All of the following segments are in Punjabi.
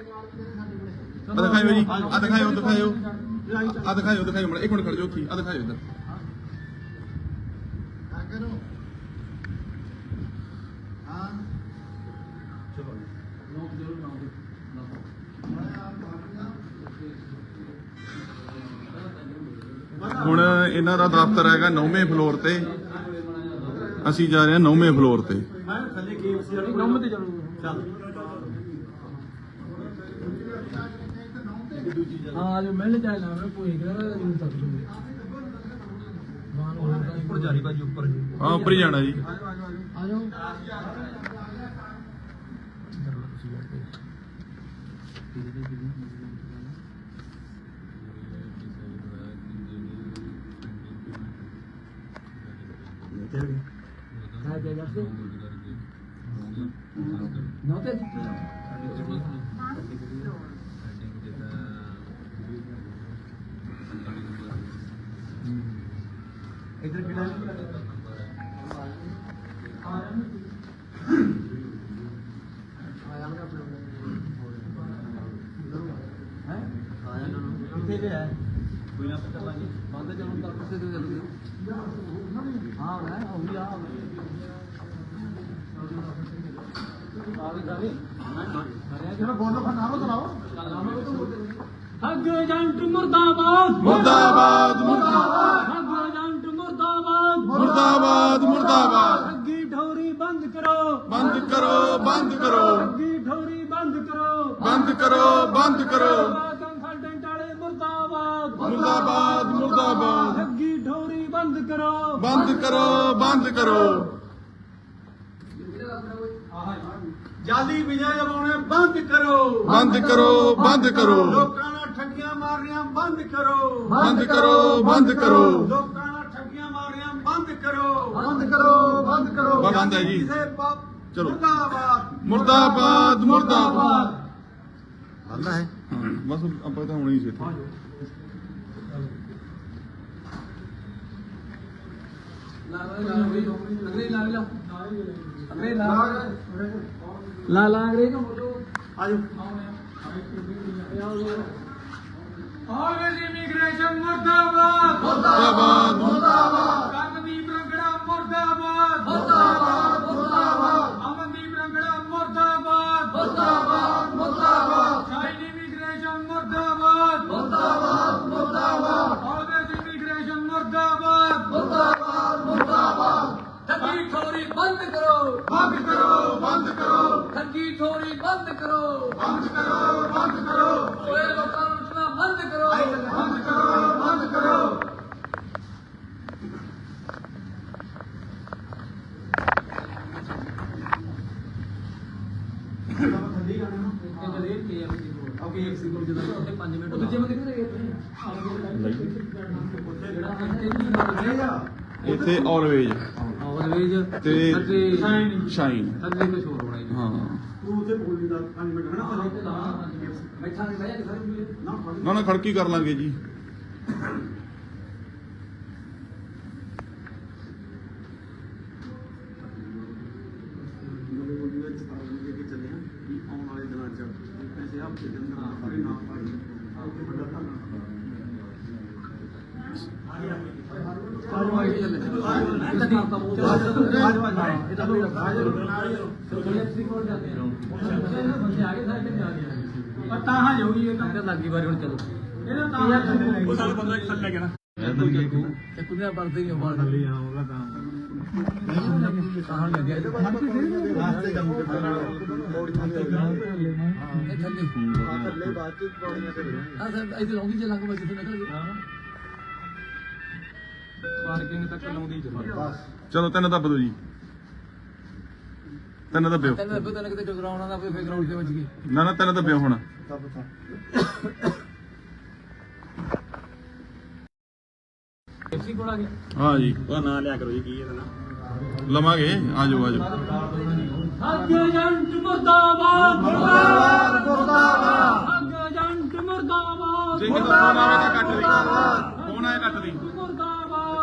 ਆ ਦਿਖਾਇਓ ਜੀ ਆ ਦਿਖਾਇਓ ਦਿਖਾਇਓ। ਆ ਦਿਖਾਇਓ ਦਿਖਾਇਓ ਮੜਾ ਇੱਕ ਮਿੰਟ ਖੜ ਜਾਓ ਉੱਥੇ ਆ ਦਿਖਾਇਓ ਇੱਧਰ। ਹੁਣ ਇਹਨਾਂ ਦਾ ਦਫ਼ਤਰ ਹੈਗਾ 9ਵੇਂ ਫਲੋਰ ਤੇ। ਅਸੀਂ ਜਾ ਰਹੇ ਹਾਂ 9ਵੇਂ ਫਲੋਰ ਤੇ। ਹਾਂ ਜੋ ਮਿਲ ਜਾਏ ਨਾ ਮੈਂ ਕੋਈ ਕਰਾ ਨਹੀਂ ਤੱਕ ਦੂੰਗੇ ਉੱਪਰ ਜਾਰੀ ਭਾਜੀ ਉੱਪਰ। ਹਾਂ ਉੱਪਰ ਹੀ ਜਾਣਾ ਜੀ। ਆ ਜਾਓ काय ਇਧਰ ਕਿਹੜਾ ਹੈ? ਕੋਈ ਨਾ ਪਤਾ ਲਾਂਗੇ ਬੰਦ ਚਲੋ। ਤੱਕ ਸੇ ਦੇ ਦੇ ਹਾਂ ਨਾ ਉਹ ਵੀ ਆ ਹੱਗ ਮੁਰਦਾਬਾਦ ਮੁਰਦਾਬਾਦ। ਮੁਰਦਾਬਾਦ ਬੰਦ ਕਰੋ। ਕੰਸਲਟੈਂਟ ਵਾਲੇ ਮੁਰਦਾਬਾਦ ਮੁਰਦਾਬਾਦ। ਮੁਰਦਾਬਾਦ ਠੱਗੀ ਠੋਰੀ ਬੰਦ ਕਰੋ। ਬੰਦ ਕਰੋ ਬੰਦ ਕਰੋ। ਜਾਲੀ ਬਿਜਾ ਜਮਾਉਣੇ ਬੰਦ ਕਰੋ। ਬੰਦ ਕਰੋ ਬੰਦ ਕਰੋ। ਲੋਕਾਂ ਨਾਲ ਠੱਗੀਆਂ ਮਾਰਨੀਆਂ ਬੰਦ ਕਰੋ। ਬੰਦ ਕਰੋ ਬੰਦ ਕਰੋ। ਲੋਕਾਂ ਨਾਲ ਠੱਗੀਆਂ ਮਾਰਨੀਆਂ ਬੰਦ ਕਰੋ। ਬੰਦ ਕਰੋ ਬੰਦ ਕਰੋ। ਬੰਦ ਹੈ ਜੀ। ਕਿਸੇ ਬਾਪ ਚਲੋ। ਮੁਰਦਾਬਾਦ। ਮੁਰਦਾਬਾਦ ਮੁਰਦਾਬਾਦ। ਅੱਲਾ ਹੈ ਹਾਂ, ਬਸ ਆਪਾਂ ਤਾਂ ਹੋਣੀ ਸੀ ਇੱਥੇ। ਲਾ ਲਾ ਲਾ ਅੰਗਰੇਜ਼ ਲਾ ਲਾ ਅੰਗਰੇਜ਼ ਲਾ ਲਾ ਲਾ ਅੰਗਰੇਜ਼ ਨੂੰ ਬੋਲੋ। ਆਜੋ। ਆਲਵੇਜ਼ ਇਮੀਗ੍ਰੇਸ਼ਨ ਮੁਰਦਾਬਾਦ। ਮੁਰਦਾਬਾਦ। ਗਗਨਦੀਪ ਰੰਗੜਾ ਮੁਰਦਾਬਾਦ ਮੁਰਦਾਬਾਦ। ਬੰਦ ਕਰੋ। ਬੰਦ ਕਰੋ ਬੰਦ ਕਰੋ। ਠੱਗੀ ਠੋਰੀ ਬੰਦ ਕਰੋ। ਬੰਦ ਕਰੋ ਬੰਦ ਕਰੋ। ਓਏ ਲੋਕਾਂ ਨੂੰ ਲੁੱਟਣਾ ਬੰਦ ਕਰੋ। ਬੰਦ ਕਰੋ ਬੰਦ ਕਰੋ। ਓਕੇ ਇੱਕ ਸਿਕਲ ਜਿਹਦਾ ਉੱਥੇ 5 ਮਿੰਟ ਦੂਜੇ ਬੰਦੇ ਕਿੱਥੇ ਗਏ ਇੱਥੇ ਆਲਵੇਜ ਆਲਵੇਜ਼ ਤੇ ਅੱਗੇ ਸ਼ਾਈਨ ਥੱਲੇ ਕੁਝ ਹੋਰ ਹੋਣਾ ਜੀ ਹਾਂ। ਤੂੰ ਉੱਥੇ ਬੋਲੀ ਦਾ 5 ਮਿੰਟ ਹੈ ਨਾ ਬੈਠਾ ਨਹੀਂ ਬਹਿ ਜਾ ਸਾਰੇ ਨਾ ਫੜ ਨਾ ਨਾ ਖੜਕੀ ਕਰ ਲਾਂਗੇ ਜੀ। ਬੋਲੀ ਵਿੱਚ ਆਉਂਦੇ ਕਿ ਚੱਲੇ ਆ ਵੀ ਆਉਣ ਵਾਲੇ ਦਿਨਾਂ ਚ ਵੀ ਪੈਸੇ ਹਫ਼ਤੇ ਦੇ ਅੰਦਰ ਆਪਣੇ ਨਾਮ ਪਾਈ ਆਉਂਦੇ ਵੱਡਾ ਧੰਨਵਾਦ ਆਜੋ ਆਜੋ ਚੱਲੇ ਇਹ ਤਾਂ ਕਰਤਾ ਮੂੰਹ ਤੇ ਆਜੋ ਆਜੋ ਇਹ ਤਾਂ ਕੋਈ ਆਜੋ ਚਲੋ ਐਫਸੀ ਕੋਲ ਜਾਂਦੇ ਆ ਬੰਦੇ ਆ ਗਏ ਸਾਰੇ ਕਿੱਥੇ ਆ ਗਏ ਪਤਾ ਹਾਂ। ਜਾਊਗੀ ਇਹ ਤਾਂ ਲੱਗੀ ਵਾਰੀ ਹੁਣ ਚਲੋ ਇਹਦਾ ਤਾਂ ਉਹ ਸਾਡਾ ਬੰਦਾ ਥੱਲੇ ਲੈ ਗਿਆ ਤੇ ਕੁਦਿਆ ਪੜਦੇ ਨਹੀਂ ਬਾਹਰ ਥੱਲੇ ਜਾਊਗਾ ਤਾਂ ਕਹਾਂ ਲੱਗਿਆ ਇਹ ਰਾਸਤੇ ਕੰਮ ਤੇ ਥੱਲੇ ਥੱਲੇ ਬਾਅਦ ਚ ਪੌੜੀਆਂ ਤੇ ਆ ਸਰ ਇੱਥੇ ਲੌਂਗੀ ਚੱਲਾਂਗੇ ਮੈਂ ਜਿੱਥੇ ਨਿਕਲ ਗਿਆ ਪਾਰਕਿੰਗ ਤੱਕ ਲਾਉਂਦੀ ਚੱਲ ਚਲੋ ਤਿੰਨ ਦੱਬ ਦਿਓ ਜੀ। ਤਿੰਨ ਦੱਬਿਓ। ਤੈਨੂੰ ਲੱਭੋ ਤੈਨੂੰ ਕਿਤੇ ਟਕਰਾਉਣਾ ਦਾ ਕੋਈ ਗਰਾਊਂਡ ਦੇ ਵਿੱਚ ਗਈ। ਨਾ ਨਾ ਤਿੰਨ ਦੱਬਿਓ ਹੁਣ। ਐਫਸੀ ਕੋਲ ਆ ਗਈ ਹਾਂ ਜੀ। ਉਹਦਾ ਨਾਂ ਲਿਆ ਕਰੋ ਜੀ ਕੀ ਇਹਦਾ ਨਾਂ ਲਵਾਂਗੇ। ਆਜੋ ਆਜੋ। ਹੱਗ ਏਜੰਟ ਮੁਰਦਾਬਾਦ ਮੁਰਦਾਬਾਦ ਮੁਰਦਾਬਾਦ ਹੱਗ ਏਜੰਟ ਮੁਰਦਾਬਾਦ ਜੇ ਕਿਤੇ ਫੋਨ ਆਵੇ ਤਾਂ ਕੱਟ ਦੀ ਫੋਨ ਆਏ ਕੱਟ ਦੀ।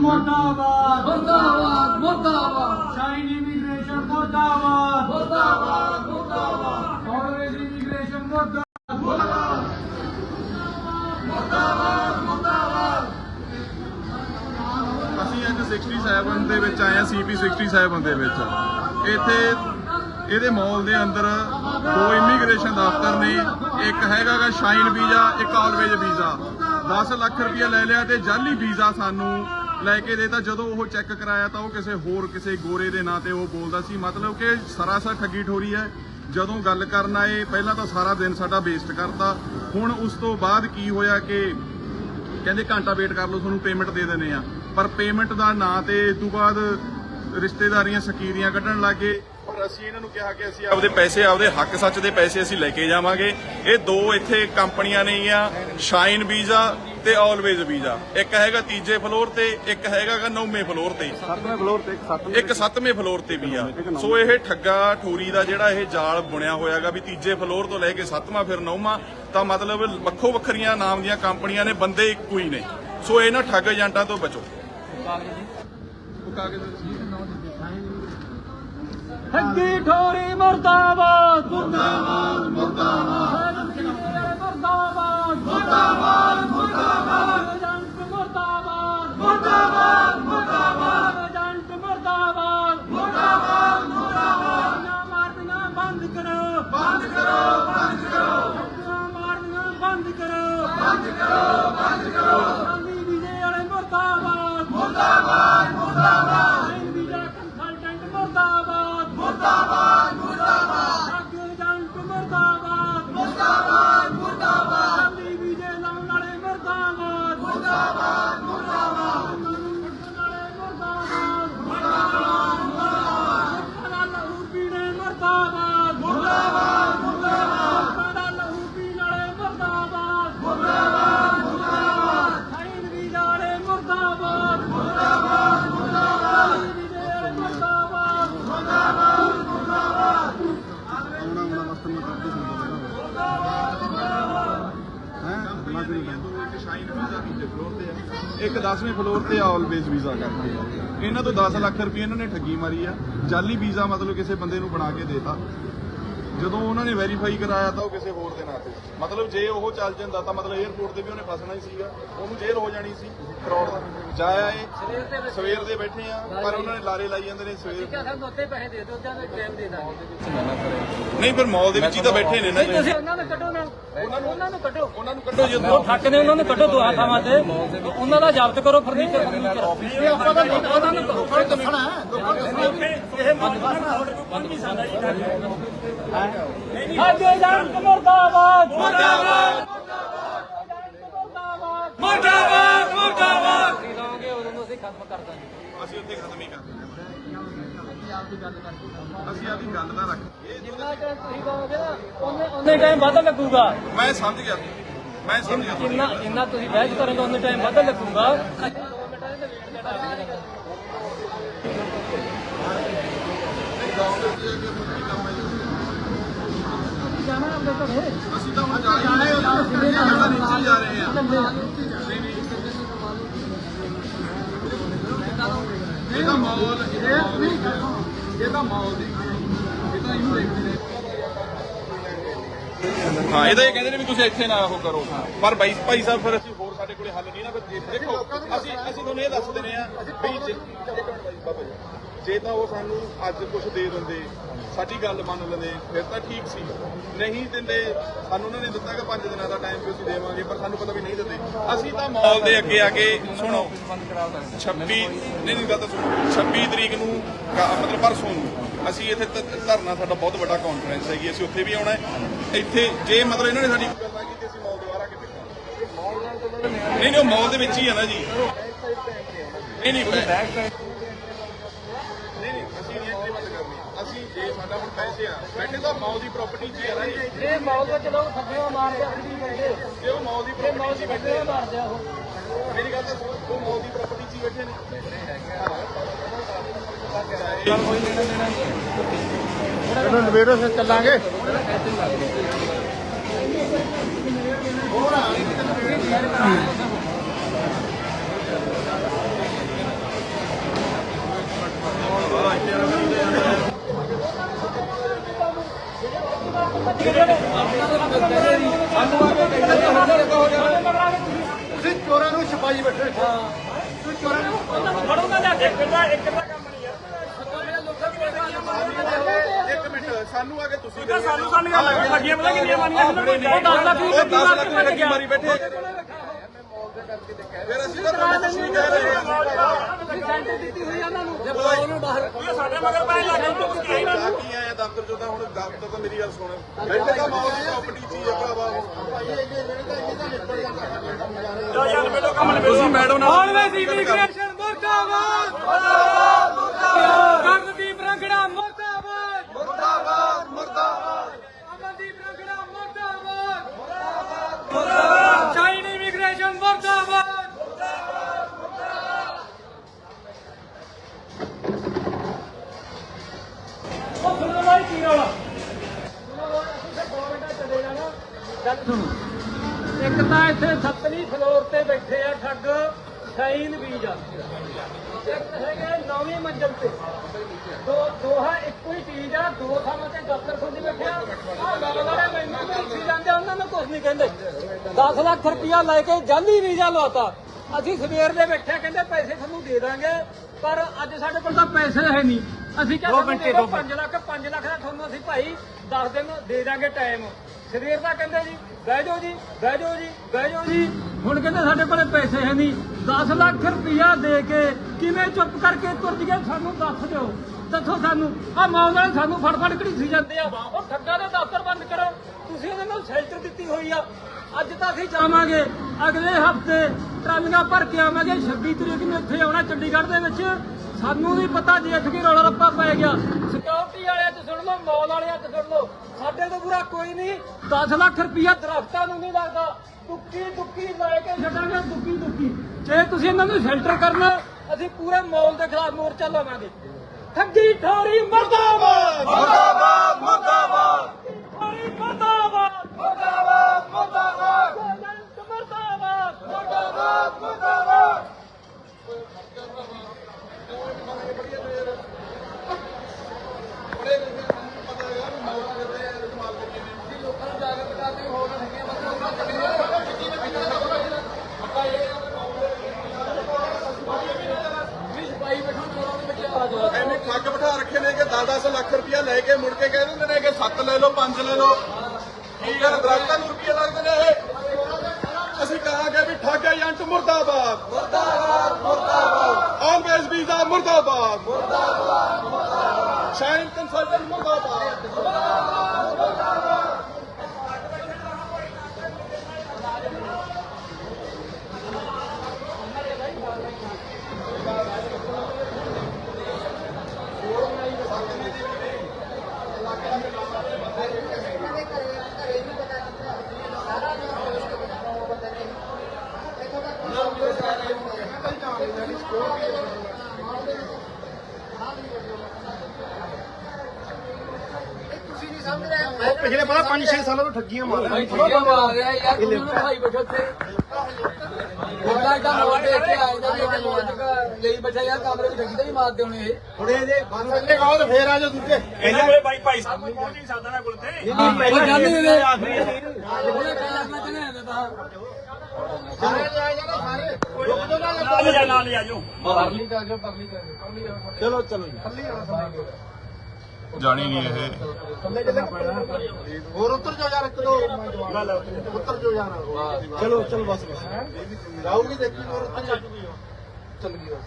ਮੁਰਦਾਬਾਦ। ਮੁਰਦਾਬਾਦ ਮੁਰਦਾਬਾਦ। ਸ਼ਾਈਨ ਇਮੀਗ੍ਰੇਸ਼ਨ ਮੁਰਦਾਬਾਦ। ਮੁਰਦਾਬਾਦ ਮੁਰਦਾਬਾਦ। ਆਲਵੇਜ਼ ਇਮੀਗ੍ਰੇਸ਼ਨ ਮੁਰਦਾਬਾਦ। ਅਸੀਂ ਅੱਜ 67 ਦੇ ਵਿੱਚ ਆਏ ਆ ਸੀਪੀ 67 ਦੇ ਵਿੱਚ। ਇੱਥੇ ਇਹਦੇ ਮਾਲ ਦੇ ਅੰਦਰ ਦੋ ਇਮੀਗ੍ਰੇਸ਼ਨ ਦਫ਼ਤਰ ਨੇ। ਇੱਕ ਹੈਗਾਗਾ ਸ਼ਾਈਨ ਵੀਜ਼ਾ ਇੱਕ ਆਲਵੇਜ ਵੀਜ਼ਾ 10 ਲੱਖ ਰੁਪਇਆ ਲੈ ਲਿਆ ਤੇ ਜਾਲੀ ਵੀਜ਼ਾ ਸਾਨੂੰ ਲੈ ਕੇ ਦੇਤਾ। ਜਦੋਂ ਉਹ ਚੈੱਕ ਕਰਾਇਆ ਤਾਂ ਉਹ ਕਿਸੇ ਹੋਰ, ਕਿਸੇ ਗੋਰੇ ਦੇ ਨਾਂ ਤੇ ਉਹ ਬੋਲਦਾ ਸੀ। ਮਤਲਬ ਕਿ ਸਰਾਸਰ ਠੱਗੀ ਠੋਰੀ ਹੈ। ਜਦੋਂ ਗੱਲ ਕਰਨ ਆਏ, ਪਹਿਲਾਂ ਤਾਂ ਸਾਰਾ ਦਿਨ ਸਾਡਾ ਵੇਸਟ ਕਰਤਾ। ਹੁਣ ਉਸ ਤੋਂ ਬਾਅਦ ਕੀ ਹੋਇਆ ਕਿ ਕਹਿੰਦੇ ਘੰਟਾ ਵੇਟ ਕਰ ਲਓ, ਤੁਹਾਨੂੰ ਪੇਮੈਂਟ ਦੇ ਦਿੰਦੇ ਆ ਪਰ ਪੇਮੈਂਟ ਦਾ ਨਾਂ ਤੇ ਇਸ ਤੋਂ ਬਾਅਦ ਰਿਸ਼ਤੇਦਾਰੀਆਂ ਸਕੀਰੀਆਂ ਕੱਢਣ ਲੱਗੇ ਪਰ ਅਸੀਂ ਇਹਨਾਂ ਨੂੰ ਕਿਹਾ ਕਿ ਅਸੀਂ ਆਪਦੇ ਪੈਸੇ ਆਪਦੇ ਹੱਕ ਸੱਚ ਦੇ ਪੈਸੇ ਅਸੀਂ ਲੈ ਕੇ ਜਾਵਾਂਗੇ। ਇਹ ਦੋ ਇੱਥੇ ਕੰਪਨੀਆਂ ਨੇ ਆ ਸ਼ਾਈਨ ਵੀਜ਼ਾ ਤੇ ਆਲਵੇਜ਼ ਵੀਜ਼ਾ ਇੱਕ ਹੈਗਾ ਤੀਜੇ ਫਲੋਰ ਤੇ ਇੱਕ ਹੈਗਾ ਗਾ ਨੌਵੇਂ ਫਲੋਰ ਤੇ। ਸੱਤਵੇਂ ਫਲੋਰ ਤੇ ਇੱਕ ਸੱਤਵੇਂ ਫਲੋਰ ਤੇ ਵੀ ਆ। ਸੋ ਇਹ ਠੱਗਾ ਠੋਰੀ ਦਾ ਜਿਹੜਾ ਇਹ ਜਾਲ ਬੁਣਿਆ ਹੋਇਆਗਾ ਵੀ ਤੀਜੇ ਫਲੋਰ ਤੋਂ ਲੈ ਕੇ ਸੱਤਵਾਂ ਫਿਰ ਨੌਵਾਂ ਤਾਂ ਮਤਲਬ ਵੱਖੋ ਵੱਖਰੀਆਂ ਨਾਮ ਦੀਆਂ ਕੰਪਨੀਆਂ ਨੇ ਬੰਦੇ ਇੱਕੋ ਹੀ ਨੇ। ਸੋ ਇਹਨਾਂ ਠੱਗ ਏਜੰਟਾਂ ਤੋਂ ਬਚੋ। ਉਹ ਕਾਗਜ਼ ਠੱਗੀ ਠੋਰੀ ਮੁਰਦਾਬਾਦ ਮੁਰਦਾਬਾਦ ਮੁਰਦਾਬਾਦ। ਮੁਰਦਾਬਾਦ ਮੁਰਦਾਬਾਦ ਮੁਰਦਾਬਾਦ। ਏਜੰਟ ਮੁਰਦਾਬਾਦ ਮੁਰਦਾਬਾਦ ਮੁਰਦਾਬਾਦ। ਏਜੰਟ ਮੁਰਦਾਬਾਦ ਮੁਰਦਾਬਾਦ ਮੁਰਦਾਬਾਦ। ਨਾ ਮਾਰਦੀਆਂ ਬੰਦ ਕਰੋ। ਬੰਦ ਕਰੋ ਬੰਦ ਕਰੋ। ਮਾਰਦੀਆਂ ਬੰਦ ਕਰੋ। ਬੰਦ ਕਰੋ ਬੰਦ ਕਰੋ। ਮੁਰਦਾਬਾਦ ਇੱਕ 10ਵੇਂ ਫਲੋਰ ਤੇ ਆਲਵੇਜ਼ ਵੀਜ਼ਾ ਕਰਕੇ ਆ। ਇਹਨਾਂ ਤੋਂ 10 ਲੱਖ ਰੁਪਏ ਇਹਨਾਂ ਨੇ ਠੱਗੀ ਮਾਰੀ ਆ। ਜਾਲੀ ਵੀਜ਼ਾ ਮਤਲਬ ਕਿਸੇ ਬੰਦੇ ਨੂੰ ਬਣਾ ਕੇ ਦੇਤਾ। ਜਦੋਂ ਉਹਨਾਂ ਨੇ ਵੈਰੀਫਾਈ ਕਰਾਇਆ ਤਾਂ ਉਹ ਕਿਸੇ ਹੋਰ ਦੇ ਨਾਂ ਤੇ ਮਤਲਬ ਜੇ ਉਹ ਚੱਲ ਜਾਂਦਾ ਤਾਂ ਮਤਲਬ 에어ਪੋਰਟ ਤੇ ਵੀ ਉਹਨੇ ਫਸਣਾ ਹੀ ਸੀਗਾ ਉਹਨੂੰ ਜੇਲ੍ਹ ਹੋ ਜਾਣੀ ਸੀ ਕਰੋੜ ਦਾ ਜਾਇਆ ਇਹ ਸਵੇਰ ਦੇ ਬੈਠੇ ਆ ਪਰ ਉਹਨਾਂ ਨੇ ਲਾਰੇ ਲਾਈ ਜਾਂਦੇ ਨੇ ਸਵੇਰ ਸਾਨੂੰ ਉੱਤੇ ਪੈਸੇ ਦੇ ਦਿਓ ਜਾਂ ਟਾਈਮ ਦੇ ਦਾਂਗੇ ਨਹੀਂ ਫਿਰ ਮੌਲ ਦੇ ਵਿੱਚ ਹੀ ਤਾਂ ਬੈਠੇ ਨੇ ਨਾ ਜੀ। ਤੁਸੀਂ ਉਹਨਾਂ ਨੂੰ ਕੱਢੋ ਨਾ ਉਹਨਾਂ ਨੂੰ ਕੱਢੋ ਉਹਨਾਂ ਨੂੰ ਕੱਢੋ ਜਦੋਂ ਉਹ ਠੱਕ ਨੇ ਉਹਨਾਂ ਨੂੰ ਕੱਢੋ ਦੋ ਥਾਵਾਂ ਤੇ ਉਹਨਾਂ ਦਾ ਜ਼ਬਤ ਕਰੋ ਫਰਨੀਚਰ ਫਰਨੀਚਰ ਆਪਾਂ ਤਾਂ ਉਹਨਾਂ ਨੂੰ ਕੱਢੋ ਦੱਸਣਾ ਅੱਗੇ ਜਾਣ ਮੁਰਦਾਬਾਦ ਮੁਰਦਾਬਾਦ ਮੁਰਦਾਬਾਦ ਮੁਰਦਾਬਾਦ ਮੁਰਦਾਬਾਦ ਅਸੀਂ ਲਾਂਗੇ ਉਦੋਂ ਅਸੀਂ ਖਤਮ ਕਰ ਦਾਂਗੇ ਅਸੀਂ ਉੱਥੇ ਖਤਮ ਹੀ ਕਰ ਦਿੰਦੇ ਅਸੀਂ ਆਪਦੀ ਗੱਲ ਦਾ ਰੱਖ ਇਹ ਜਿੰਨਾ ਟਾਈਮ ਤੁਸੀਂ ਕਹੋਗੇ ਨਾ ਉਹਨੇ ਉਹਨੇ ਟਾਈਮ ਵੱਧ ਲੱਗੂਗਾ ਮੈਂ ਸਮਝ ਗਿਆ ਮੈਂ ਸਮਝ ਗਿਆ ਤੁਹਾਡੀ ਜਿੰਨਾ ਗੱਲ। ਜਿੰਨਾ ਤੁਸੀਂ ਬਹਿਸ ਕਰੋਗੇ ਉਹਨੇ ਟਾਈਮ ਵੱਧ ਲੱਗੂਗਾ ਅਸੀਂ ਦੋ ਮਿੰਟਾਂ ਦੇ ਵੇਟ ਦੇਣਾ ਜਾਣਾ ਆਪਣੇ ਘਰੇ? ਅਸੀਂ ਤਾਂ ਹੁਣ ਜਾਣਾ ਹੀ ਜਾਣਾ ਨੀਚੇ ਹੀ ਜਾ ਰਹੇ ਆ ਨਹੀਂ ਨਹੀਂ। ਇਹ ਤਾਂ ਮਾਹੌਲ ਇਹ ਤਾਂ ਮਾਹੌਲ ਦੀ ਇਹ ਤਾਂ ਇਹਨੂੰ ਦੇਖਦੇ ਹਾਂ ਇਹਦਾ ਇਹ ਕਹਿੰਦੇ ਨੇ ਵੀ ਤੁਸੀਂ ਇੱਥੇ ਨਾ ਉਹ ਕਰੋ। ਪਰ ਬਾਈ ਭਾਈ ਸਾਹਿਬ ਫਿਰ ਅਸੀਂ ਹੋਰ ਸਾਡੇ ਕੋਲੇ ਹੱਲ ਨਹੀਂ ਨਾ ਫਿਰ ਦੇਖੋ ਅਸੀਂ ਅਸੀਂ ਤੁਹਾਨੂੰ ਇਹ ਦੱਸ ਦਿੰਦੇ ਆ ਵੀ ਜੇ ਤਾਂ ਉਹ ਸਾਨੂੰ ਅੱਜ ਕੁਝ ਦੇ ਦਿੰਦੇ। ਸਾਡੀ ਗੱਲ ਮੰਨ ਲੈਂਦੇ ਫਿਰ ਤਾਂ ਠੀਕ ਸੀ। ਨਹੀਂ ਦਿੰਦੇ ਸਾਨੂੰ ਉਹਨਾਂ ਨੇ ਦਿੱਤਾ ਕਿ 5 ਦਿਨਾਂ ਦਾ ਟਾਈਮ ਵੀ ਅਸੀਂ ਦੇਵਾਂਗੇ ਪਰ ਸਾਨੂੰ ਪਤਾ ਵੀ ਨਹੀਂ ਦਿੰਦੇ। ਅਸੀਂ ਤਾਂ ਮਾਲ ਦੇ ਅੱਗੇ ਆ ਕੇ ਸੁਣੋ। 26 ਨਹੀਂ ਨਹੀਂ ਗੱਲ ਤਾਂ ਸੁਣੋ। 26 ਤਰੀਕ ਨੂੰ ਮਤਲਬ ਪਰਸੋਂ ਨੂੰ ਅਸੀਂ ਇੱਥੇ ਧਰਨਾ ਸਾਡਾ ਬਹੁਤ ਵੱਡਾ ਕਾਨਫਰੰਸ ਹੈਗੀ ਅਸੀਂ ਉੱਥੇ ਵੀ ਆਉਣਾ ਹੈ। ਇੱਥੇ ਜੇ ਮਤਲਬ ਇਹਨਾਂ ਨੇ ਸਾਡੀ ਗੱਲ ਕੀਤੀ ਅਸੀਂ ਮਾਲ ਦੁਬਾਰਾ ਨਹੀਂ ਨਹੀਂ ਉਹ ਮਾਲ ਦੇ ਵਿੱਚ ਹੀ ਹੈ ਨਾ ਜੀ। ਨਹੀਂ ਨਹੀਂ ਬੈਕ ਸਾਈਡ ਨਹੀਂ ਨਹੀਂ ਅਸੀਂ ਨਹੀਂ ਐਂਟਰੀ ਬੰਦ ਕਰਨੀ ਜੇ ਸਾਡਾ ਹੁਣ ਪੈਸੇ ਆ। ਬੈਠੇ ਤਾਂ ਮਾਲ ਦੀ ਪ੍ਰਾਪਰਟੀ 'ਚ ਹੀ ਹੈ ਨਾ ਜੀ। ਇਹ ਮੌਲ ਵਿੱਚ ਲੋਕ ਥੱਪੀਆਂ ਮਾਰਦੇ ਆਪਣੀ ਬੰਦੇ ਜੇ ਉਹ ਮਾਲ ਦੀ ਇਹ ਮੌਲ 'ਚ ਦੀ ਹੀ ਬੈਠੇ ਬੰਦੇ ਆ। ਮਾਰਦੇ ਆ ਉਹ। ਮੇਰੀ ਗੱਲ ਤਾਂ ਸੁਣੋ ਉਹ ਮਾਲ ਦੀ ਪ੍ਰਾਪਰਟੀ 'ਚ ਹੀ ਬੈਠੇ ਨੇ। ਇਹਨੂੰ ਨਵੇੜੋ ਫਿਰ ਚੱਲਾਂਗੇ। ਤੁਸੀਂ ਚੋਰਾਂ ਨੂੰ ਛਪਾਈ ਬੈਠੇ ਫੜੋ ਨਾ ਜਾ ਇੱਕ ਦਾ ਇੱਕ ਦਾ ਕੰਮ ਨਹੀਂ ਯਾਰ ਇੱਕ ਮਿੰਟ ਸਾਨੂੰ ਆ ਕੇ ਤੁਸੀਂ ਸਾਨੂੰ ਸਾਨੂੰ ਕਿੰਨੀਆਂ ਮਾਰੀਆਂ? ਉਹ 10 ਲੱਖ ਦੀ ਗੱਡੀ ਮਾਰ ਕੇ ਭੱਜ ਗਿਆ ਮਾਰੀ ਬੈਠੇ। ਫਿਰ ਅਸੀਂ ਤਾਂ ਤੁਹਾਨੂੰ ਕੁਝ ਨਹੀਂ ਕਹਿ ਰਹੇ ਸਾਡੇ ਮਗਰ ਪੈ ਲੱਗ ਤੂੰ ਕੀ ਜਾ ਕੀ ਆਇਆ ਦਫ਼ਤਰ ਚੋਂ ਤਾਂ ਹੁਣ ਦਫ਼ਤਰ ਤਾਂ ਮੇਰੀ ਗੱਲ ਸੁਣ। ਬੈਠੇ ਤਾਂ ਦੀ ਪ੍ਰਾਪਰਟੀ ਚੀਜ਼ ਆ ਭਰਾਵਾ। ਜਾ ਯਾਰ ਮੈਨੂੰ ਕੰਮ ਨਹੀਂ ਤੁਸੀਂ ਮੈਡਮ ਨਾਲ ਆਲਵੇਜ਼ ਇਮੀਗ੍ਰੇਸ਼ਨ ਮੁਰਦਾਬਾਦ! ਮੁਰਦਾਬਾਦ! ਮੁਰਦਾਬਾਦ! ਕਰਨਦੀਪ ਰੰਗੜਾ ਗੱਲ ਸੁਣੋ। ਇੱਕ ਤਾਂ ਇੱਥੇ ਸੱਤਵੀਂ ਫਲੋਰ ਤੇ ਬੈਠੇ ਆ ਠੱਗ ਸ਼ਾਈਨ ਵੀਜ਼ਾ ਇੱਕ ਹੈਗੇ ਨੌਵੀਂ ਮੰਜ਼ਲ ਤੇ। ਦੋ ਦੋਹਾ ਇੱਕੋ ਹੀ ਚੀਜ਼ ਆ ਦੋ ਥਾਵਾਂ ਤੇ ਦਫ਼ਤਰ ਖੋਲੀ ਬੈਠੇ ਆ। ਆਹ ਗੱਲ ਵਾਲੇ ਮੈਨੂੰ ਵੀ ਉੱਠੀ ਜਾਂਦੇ ਆ, ਉਹਨਾਂ ਨੂੰ ਕੁਝ ਨਹੀਂ ਕਹਿੰਦੇ। 10 ਲੱਖ ਰੁਪਇਆ ਲੈ ਕੇ ਜਾਲੀ ਵੀਜ਼ਾ ਲਵਾਤਾ। ਅਸੀਂ ਸਵੇਰ ਦੇ ਬੈਠੇ ਕਹਿੰਦੇ ਪੈਸੇ ਤੁਹਾਨੂੰ ਦੇ ਦਾਂਗੇ ਪਰ ਅੱਜ ਸਾਡੇ ਕੋਲ ਤਾਂ ਪੈਸੇ ਹੈ ਨਹੀਂ। ਅਸੀਂ ਕਿਹਾ 2 ਮਿੰਟ 5 ਲੱਖ 5 ਲੱਖ ਦਾ ਤੁਹਾਨੂੰ ਅਸੀਂ ਭਾਈ 10 ਦਿਨ ਦੇ ਦਾਂਗੇ ਟਾਈਮ ਸਵੇਰ ਦਾ ਕਹਿੰਦੇ ਜੀ, ਬਹਿ ਜਾਓ ਜੀ, ਬਹਿ ਜਾਓ ਜੀ, ਬਹਿ ਜਾਓ ਜੀ। ਹੁਣ ਕਹਿੰਦੇ ਸਾਡੇ ਕੋਲੇ ਪੈਸੇ ਹੈ ਨਹੀਂ। 10 ਲੱਖ ਰੁਪਇਆ ਦੇ ਕੇ ਕਿਵੇਂ ਚੁੱਪ ਕਰਕੇ ਤੁਰ ਜੀਏ ਸਾਨੂੰ ਦੱਸ ਦਿਓ। ਦੱਸੋ ਸਾਨੂੰ ਆ ਮੌਲ ਵਾਲੇ ਸਾਨੂੰ ਫੜ ਫੜ ਘੜੀਸੀ ਜਾਂਦੇ ਆ। ਉਹ ਠੱਗਾ ਦੇ ਦਫ਼ਤਰ ਬੰਦ ਕਰੋ। ਤੁਸੀਂ ਉਹਨਾਂ ਨੂੰ ਸ਼ੈਲਟਰ ਦਿੱਤੀ ਹੋਈ ਆ। ਅੱਜ ਤਾਂ ਅਸੀਂ ਜਾਵਾਂਗੇ। ਅਗਲੇ ਹਫ਼ਤੇ ਟਰਾਲੀਆਂ ਭਰ ਕੇ ਆਵਾਂਗੇ। 26 ਤਰੀਕ ਨੂੰ ਇੱਥੇ ਆਉਣਾ ਚੰਡੀਗੜ੍ਹ ਦੇ ਵਿੱਚ। ਸਾਨੂੰ ਵੀ ਪਤਾ ਜੇ ਇੱਥੇ ਰੌਲਾ ਰੱਪਾ ਪੈ ਗਿਆ। ਵਾਲਿਆਂ 'ਚ ਸੁਣ ਲਓ, ਮੌਲ ਵਾਲਿਆਂ 'ਚ ਸੁਣ ਲਓ। ਸਾਡੇ ਤੋਂ ਬੁਰਾ ਕੋਈ ਨਹੀਂ। 10 ਲੱਖ ਰੁਪਇਆ ਦਰਖਤਾਂ ਨੂੰ ਨਹੀਂ ਲੱਗਦਾ। ਦੁੱਕੀ ਦੁੱਕੀ ਲੈ ਕੇ ਛੱਡਾਂਗੇ ਦੁੱਕੀ ਦੁੱਕੀ ਜੇ ਤੁਸੀਂ ਇਹਨਾਂ ਨੂੰ ਸ਼ੈਲਟਰ ਕਰਨਾ, ਅਸੀਂ ਪੂਰੇ ਮੌਲ ਦੇ ਖਿਲਾਫ ਮੋਰਚਾ ਲਾਵਾਂਗੇ। ਠੱਗੀ, ਠਾਰੀ, ਮਰਦਾਬਾਦ! ਮੁਰਦਾਬਾਦ ਮੁਰਦਾਬਾਦ! ਠੋਰੀ, ਮਰਦਾਬਾਦ! ਮਰਦਾਬਾਦ ਮਰਦਾਬਾਦ ਮਰਦਾਬਾਦ ਮਰਦਾਬਾਦ ਐਵੇਂ ਠੱਗ ਬਿਠਾ ਰੱਖੇ ਨੇ ਕਿ 10-10 ਲੱਖ ਰੁਪਇਆ ਲੈ ਕੇ ਮੁੜ ਕੇ ਕਹਿ ਦਿੰਦੇ ਨੇ ਕਿ 7 ਲੈ ਲਓ 5 ਲੈ ਲਓ ਕੀ ਗੱਲ ਦਰਖਤਾਂ ਨੂੰ ਰੁਪਏ ਲੱਗਦੇ ਨੇ ਇਹ ਅਸੀਂ ਕਹਾਂਗੇ ਵੀ ਠੱਗ ਏਜੰਟ ਮੁਰਦਾਬਾਦ ਮੁਰਦਾਬਾਦ ਮੁਰਦਾਬਾਦ ਆਲਵੇਜ਼ ਵੀਜ਼ਾ ਮੁਰਦਾਬਾਦ ਮੁਰਦਾਬਾਦ ਮੁਰਦਾਬਾਦ ਸ਼ਾਈਨ ਕੰਸਲਟੈਂਟ ਮੁਰਦਾਬਾਦ ਪਿਛਲੇ ਬੜਾ 5-6 ਸਾਲਾਂ ਤੋਂ ਠੱਗੀਆਂ ਮਾਰ ਰਹੇ ਠੱਗੀਆਂ ਮਾਰ ਰਿਹਾ ਯਾਰ ਤੂੰ ਮੈਨੂੰ ਭਾਈ ਬੈਠੋ ਤੇ ਉਹਦਾ ਦਾ ਮੋੜ ਦੇ ਕੇ ਆਏ ਦਾ ਇਹ ਮੋੜ ਲਈ ਬੈਠਾ ਯਾਰ ਕਮਰੇ ਵਿੱਚ ਠੱਗੀ ਤਾਂ ਨਹੀਂ ਮਾਰਦੇ ਹੁਣ ਇਹ। ਥੋੜੇ ਇਹਦੇ ਬੰਦ ਕਰਕੇ ਕਹੋ ਤੇ ਫੇਰ ਆ ਜਾਓ ਦੂਜੇ। ਇਹਨਾਂ ਕੋਲੇ ਭਾਈ ਭਾਈ ਸਾਹਿਬ ਕੋਈ ਪਹੁੰਚ ਨਹੀਂ ਸਕਦਾ ਨਾ ਕੋਲ ਤੇ। ਉਹ ਜਾਂਦੇ ਨੇ ਉਹਨੇ ਕਹਿ ਲੱਗਣਾ ਚਾਹਨੇ ਆ ਤਾਂ। ਨਾਲ। ਜਾ ਨਾਲ ਜਾ ਜੋ। ਪਬਲਿਕ ਆ ਜਾਓ ਪਬਲਿਕ ਆ ਜਾਓ। ਪਬਲਿਕ ਆ ਚਲੋ ਚਲੋ ਜੀ ਜਾਣੀ ਨਹੀਂ ਇਹ। ਹੋਰ ਉੱਤਰ ਜਾਓ ਯਾਰ ਇੱਕ ਦੋ। ਉੱਤਰ ਜਾਓ ਯਾਰ। ਚਲੋ ਚਲ ਬਸ ਬਸ। ਜਾਊਗੀ ਦੇਖੀ ਹੋਰ ਉੱਤਰ ਜਾਊਗੀ ਚੱਲ ਗਈ ਬਸ।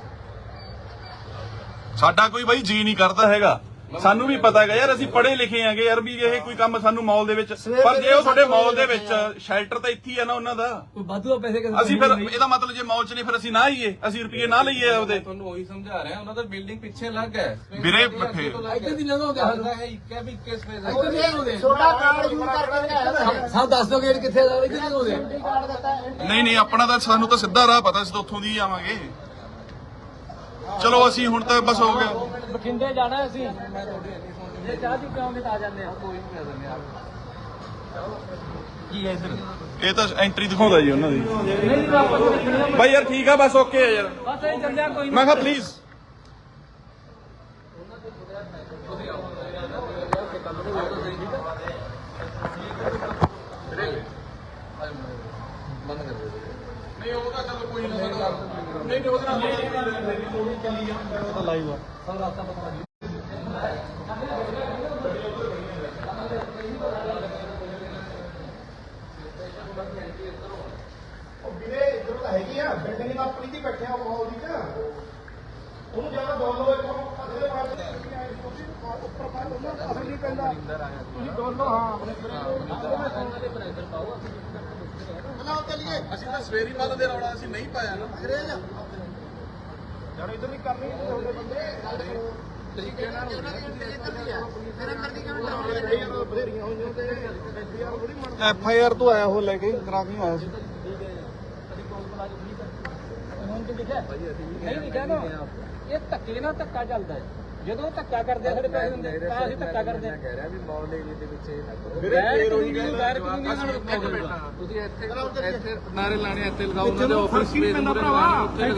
ਸਾਡਾ ਕੋਈ ਬਾਈ ਜੀ ਨਹੀਂ ਕਰਦਾ ਹੈਗਾ। ਸਾਨੂੰ ਵੀ ਪਤਾ ਹੈਗਾ ਯਾਰ ਅਸੀਂ ਪੜ੍ਹੇ ਲਿਖੇ ਆਂਗੇ ਯਾਰ ਵੀ ਇਹ ਕੋਈ ਕੰਮ ਸਾਨੂੰ ਮਾਲ ਦੇ ਵਿੱਚ ਪਰ ਜੇ ਉਹ ਤੁਹਾਡੇ ਮਾਲ ਦੇ ਵਿੱਚ ਸ਼ੈਲਟਰ ਤਾਂ ਇੱਥੇ ਹੀ ਆ ਨਾ ਉਹਨਾਂ ਦਾ। ਕੋਈ ਵਾਧੂ ਪੈਸੇ ਕਿਸੇ ਅਸੀਂ ਫਿਰ ਇਹਦਾ ਮਤਲਬ ਜੇ ਮਾਲ 'ਚ ਨਹੀਂ ਫਿਰ ਅਸੀਂ ਨਾ ਆਈਏ ਅਸੀਂ ਰੁਪਏ ਨਾ ਲਈਏ ਉਹਦੇ। ਤੁਹਾਨੂੰ ਉਹੀ ਸਮਝਾ ਰਿਹਾ ਉਹਨਾਂ ਦਾ ਬਿਲਡਿੰਗ ਪਿੱਛੇ ਲੱਗ ਹੈ ਵੀਰੇ ਫਿਰ ਇੱਧਰ ਦੀ ਲੰਘਾਉਂਦੇ ਹਨ ਹੈ ਇੱਕ ਹੈ ਵੀ ਇੱਧਰ ਦੀ। ਲੰਘਾਉਂਦੇ ਛੋਟਾ ਕਾਰਡ ਯੂਜ਼ ਕਰਕੇ ਸਭ ਦੱਸ ਦੋ ਗੇਟ ਕਿੱਥੇ ਦਾ ਲੰਘਾਉਂਦੇ ਨਹੀਂ ਨਹੀਂ ਆਪਣਾ ਤਾਂ ਸਾਨੂੰ ਤਾਂ ਸਿੱਧਾ ਰਾਹ ਪਤਾ ਸੀ ਤਾਂ ਉੱਥੋਂ ਦੀ ਹੀ ਆਵਾਂਗੇ। ਚਲੋ ਅਸੀਂ ਹੁਣ ਤਾਂ ਬਸ ਹੋ ਗਿਆ। ਬਠਿੰਡੇ ਜਾਣਾ ਅਸੀਂ। ਜੇ ਚਾਹ ਦੀ ਪਿਆਉਂਗੇ ਤਾਂ ਆ ਜਾਂਦੇ ਆ ਕੋਈ ਨਹੀਂ ਆ ਜਾਂਦੇ ਆ ਕੀ ਹੈ ਇਧਰ? ਇਹ ਤਾਂ ਐਂਟਰੀ ਦਿਖਾਉਂਦਾ ਜੀ ਉਹਨਾਂ ਦੀ। ਨਹੀਂ ਆਪਾਂ ਨੂੰ ਦੇਖਣੀ। ਆ। ਬਾਈ ਯਾਰ ਠੀਕ ਆ ਬਸ ਓਕੇ ਆ ਯਾਰ। ਬਸ ਇਹ ਚੱਲਿਆ ਕੋਈ ਮੈਂ ਨਹੀਂ। ਕਿਹਾ ਪਲੀਜ਼ ਬੰਦ ਕਰ ਦੇ ਨਹੀਂ ਉਹ ਤਾਂ ਚਲੋ ਕੋਈ ਨਹੀਂ ਨਹੀਂ ਨਹੀਂ ਉਹਦੇ ਲਾਈਵ ਆ। ਉਹ ਵੀਰੇ ਇੱਧਰ ਤਾਂ ਹੈਗੀ ਆ। ਬਿਲਡਿੰਗ ਦਾ ਆਪਣੀ ਦੀ ਬੈਠਿਆ ਉਹ ਹਾਲ ਦੀ ਚ ਉਹਨੂੰ ਜ਼ਿਆਦਾ ਬੋਲੋ ਇੱਕ ਅਗਲੇ ਪਾਸੇ ਉੱਪਰ ਪਾ ਲਓ ਨਾ ਅਸਲ ਨਹੀਂ ਪੈਂਦਾ। ਤੁਸੀਂ ਬੋਲੋ ਹਾਂ। ਬਣਾ ਚੱਲੀਏ। ਅਸੀਂ ਤਾਂ ਸਵੇਰੀ ਮੱਲ ਦੇ ਰੌਲਾ ਅਸੀਂ ਨਹੀਂ ਪਾਇਆ ਨਾ। ਅੰਗਰੇਜ਼ ਯਾਰ ਇੱਧਰ ਨਹੀਂ ਕਰਨੀ ਤੁਹਾਡੇ ਬੰਦੇ। ਤਰੀਕੇ ਨਾਲ ਬਥੇਰੀਆਂ ਹੋਈਆਂ ਤੇ ਆਇਆ ਉਹ ਲੈ ਕੇ ਕਰਾ ਕੇ ਆਇਆ ਸੀ ਹੁਣ ਤੇ ਲਿਖਿਆ। ਨਹੀਂ ਲਿਖਿਆ ਨਾ। ਇਹ ਧੱਕੇ ਨਾਲ ਧੱਕਾ ਚੱਲਦਾ ਹੈ। ਜਦੋਂ ਧੱਕਾ ਕਰਦੇ ਆ ਸਾਡੇ ਪੈਸੇ ਹੁੰਦੇ ਤਾਂ ਅਸੀਂ ਧੱਕਾ ਕਰਦੇ ਆ ਕਹਿ ਰਿਹਾ ਵੀ ਮੌਲ ਏਰੀਏ ਦੇ ਵਿੱਚ ਇਹ ਨਾ ਕਰੋ ਵੀਰੇ ਫੇਰ ਉਹੀ ਗੱਲ ਗੈਰ ਕਾਨੂੰਨੀ ਨਾਲ ਰੁਕਿਆ ਜਾਊਗਾ ਤੁਸੀਂ ਇੱਥੇ ਇੱਥੇ ਨਾਰੇ ਲਾਣੇ ਇੱਥੇ ਲਗਾਓ ਉਹਨਾਂ ਦੇ ਆਫਿਸ ਸਪੇਸ ਮੂਰੇ ਲਗਾਓ ਉੱਥੇ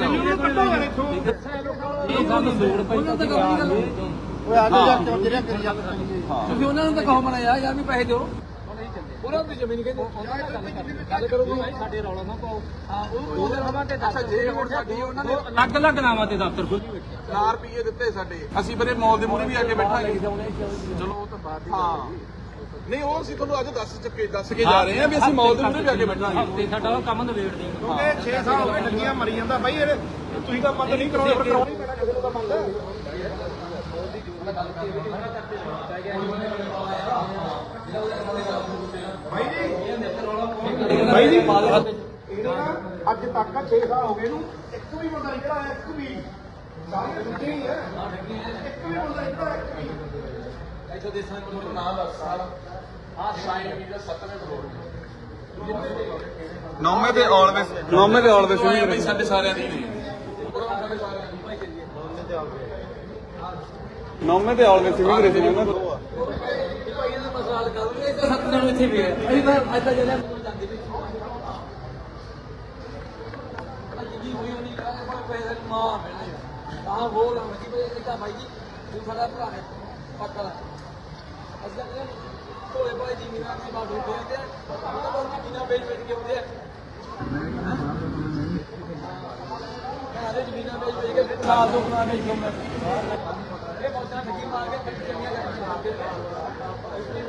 ਲਗਾਓ ਇਹ ਸਾਨੂੰ ਲੋੜ ਪਈ ਤਾਂ ਕਰਾਂਗੇ ਓਏ ਆ ਜਾ ਜਾ ਜਿਹੜਾ ਕਰੀ ਜਾ ਤੁਸੀਂ ਉਹਨਾਂ ਨੂੰ ਤਾਂ ਕਹੋ ਮਨਾ ਯਾਰ ਯਾਰ ਵੀ ਪੈਸੇ ਦਿਓ ਉਹਨਾਂ ਦੀ ਜ਼ਮੀਨ ਕਹਿੰਦੇ ਗੱਲ ਕਰੋ ਭਾਈ ਸਾਡੇ ਰੌਲਾ ਨਾ ਪਾਓ। ਹਾਂ ਉਹ ਉਹਦੇ ਰਵਾਂ ਤੇ ਅੱਛਾ ਜੇ ਹੁਣ ਸਾਡੀ ਉਹਨਾਂ ਨੇ ਅਲੱਗ ਅਲੱਗ ਨਾਵਾਂ ਤੇ ਦਫ਼ਤਰ ਖੋਲੀ ਬੈਠੇ 4 ਰੁਪਏ ਦਿੱਤੇ ਸਾਡੇ। ਅਸੀਂ ਬਰੇ ਮੌਲ ਦੇ ਮੂਹਰੇ ਵੀ ਆ ਕੇ ਬੈਠਾਂਗੇ ਚਲੋ ਉਹ ਤਾਂ ਬਾਅਦ ਹਾਂ। ਨਹੀਂ ਉਹ ਅਸੀਂ ਤੁਹਾਨੂੰ ਅੱਜ ਦੱਸ ਚੁੱਕੇ ਦੱਸ ਕੇ ਜਾ ਰਹੇ ਹਾਂ ਵੀ ਅਸੀਂ ਮੌਲ ਦੇ ਮੂਹਰੇ ਵੀ ਆ ਕੇ ਬੈਠਾਂਗੇ ਹਫ਼ਤੇ ਸਾਡਾ ਉਹ ਕੰਮ ਨਵੇੜ ਦੇ ਕਿਉਂਕਿ 6 ਸਾਲ ਹੋ ਗਏ ਲੱਗੀਆਂ ਮਰੀ ਜਾਂਦਾ। ਬਾਈ ਇਹ ਤੁਸੀਂ ਤਾਂ ਬੰਦ ਨਹੀਂ ਕਰਾਉਣਾ ਫਿਰ ਕਰਾਉਣਾ ਹੀ ਪੈਣਾ ਕਿਸੇ ਨੂੰ ਤਾਂ ਬੰਦ ਬਾਈ ਜੀ ਇਹਨਾਂ ਦਾ ਅੱਜ ਤੱਕ 6 ਸਾਲ ਹੋ ਗਏ ਇਹਨੂੰ। ਇੱਕ ਵੀ ਬੰਦਾ ਨਹੀਂ ਕਰਾਇਆ ਇੱਕ ਵੀ। ਸਾਰੇ ਦੂਜੇ ਹੀ ਹੈ। ਇੱਕ ਵੀ ਬੰਦਾ ਨਹੀਂ ਕਰਾਇਆ ਇੱਕ ਵੀ। ਇੱਥੇ ਦੇਸਾਂ ਨੂੰ ਨਾਮ ਦੱਸ ਸਾਲ। ਆ ਸ਼ਾਇਨ ਵੀ ਦਾ 7ਵੇਂ ਫਲੋਰ ਨੌਵੇਂ ਤੇ ਆਲਵੇਸ ਨੌਵੇਂ ਤੇ ਆਲਵੇਸ ਵੀ ਬਈ ਸਾਡੇ ਸਾਰਿਆਂ ਦੀ ਨੇ ਨੌਵੇਂ ਤੇ ਆਲਵੇਸ ਵੀ ਕਰੇ ਸੀ ਨਾ ਭਾਈ ਇਹਨਾਂ ਦਾ ਮਸਲਾ ਕਰ ਲਓ ਇਹ ਤਾਂ ਸੱਤ ਜਣੇ ਇੱਥੇ ਵੀ ਹੈ ਅਸੀਂ ਤਾਂ ਅੱਜ ਤਾਂ ਜਿਹੜੇ ਜਾਂਦੇ ਵੀ ਜਿੱਦੀ ਹੋਈ ਹੋਣੀ ਆ ਪੈਸੇ ਦੀ ਮਾਂ ਮਿਲਣੀ ਆਹ ਬੋਲ ਮੱਜੀ ਬਈ ਕਿਹਾ ਭਾਈ ਜੀ ਤੂੰ ਸਾਡਾ ਭਰਾ ਹੈ ਪੱਕਾ ਅਸੀਂ ਤਾਂ ਕਹਿੰਦੇ ਭੋਲੇ ਭਾਈ ਜੀ ਮੀਨਾ ਦੀ ਬਾਤ ਹੁੰਦੀ ਹੈ ਤੇ ਉਹ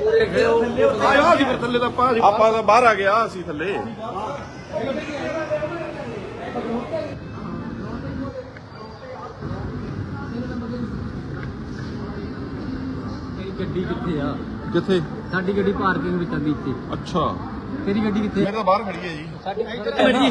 ਆਇਆ ਸੀ ਫਿਰ ਥੱਲੇ ਦਾ ਪਾ ਆਪਾਂ ਤਾਂ ਬਾਹਰ ਆ ਗਿਆ ਅਸੀਂ ਥੱਲੇ। ਗੱਡੀ ਕਿੱਥੇ ਆ? ਕਿੱਥੇ? ਸਾਡੀ ਗੱਡੀ ਪਾਰਕਿੰਗ ਵਿੱਚ ਆਂਦੀ ਇੱਥੇ ਅੱਛਾ। ਤੇਰੀ ਗੱਡੀ ਕਿੱਥੇ ਮੇਰੇ ਤਾਂ ਬਾਹਰ ਖੜੀ ਹੈ ਜੀ। ਸਾਡੀ ਗੱਡੀ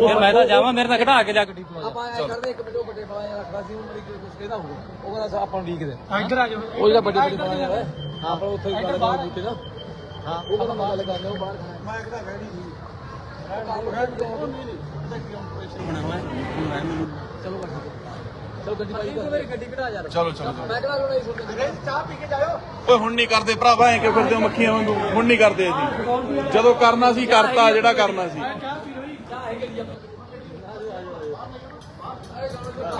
ਇਹ ਮੈਂ ਤਾਂ ਜਾਵਾਂ ਮੇਰੇ ਨਾਲ ਘਟਾ ਕੇ ਜਾ ਗੱਡੀ ਤੋਂ ਆਪਾਂ ਐ ਕਰਦੇ ਇੱਕ ਮਿੰਟ ਉਹ ਵੱਡੇ ਜਿਹਾ ਰੱਖਦਾ ਸੀ ਉਹ ਮੇਰੀ ਕੁਝ ਕਹਿੰਦਾ ਹੋਊ ਉਹ ਕਹਿੰਦਾ ਆਪਾਂ ਨੂੰ ਵੀਕ ਦੇ। ਇੱਧਰ ਆ ਜਾਓ। ਉਹ ਜਿਹੜਾ ਵੱਡੇ ਵੱਡੇ ਜਿਹਾ ਹੈ। ਹਾਂ ਆਪਾਂ ਉੱਥੇ ਹੀ ਗੱਲ ਕਰਦੇ ਬੂਟੇ ਨਾ ਹਾਂ ਉਹ ਕਹਿੰਦਾ ਗੱਲ ਕਰਦਾ ਉਹ ਬਾਹਰ ਖੜਾ ਮੈਂ ਕਿਹਦਾ ਵੈੜੀ ਗੱਡੀ ਚਲੋ ਗੱਡੀ ਚਲੋ ਚਲੋ ਓਏ ਹੁਣ ਨਹੀਂ ਕਰਦੇ ਭਰਾਵਾ ਐ ਫਿਰਦੇ ਹੋ ਮੱਖੀਆਂ ਵਾਂਗੂ? ਹੁਣ ਨਹੀਂ ਕਰਦੇ ਜੀ ਜਦੋਂ ਕਰਨਾ ਸੀ ਕਰਤਾ ਜਿਹੜਾ ਕਰਨਾ ਸੀ।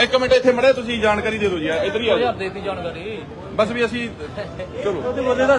ਇੱਕ ਮਿੰਟ ਇੱਥੇ ਮੜੇ ਤੁਸੀਂ ਜਾਣਕਾਰੀ ਦੇ ਦਿਓ ਜੀ ਇੱਧਰ ਹੀ ਆ ਜਾਓ। ਦੇਤੀ ਜਾਣਕਾਰੀ। ਬਸ ਵੀ ਅਸੀਂ ਚਲੋ।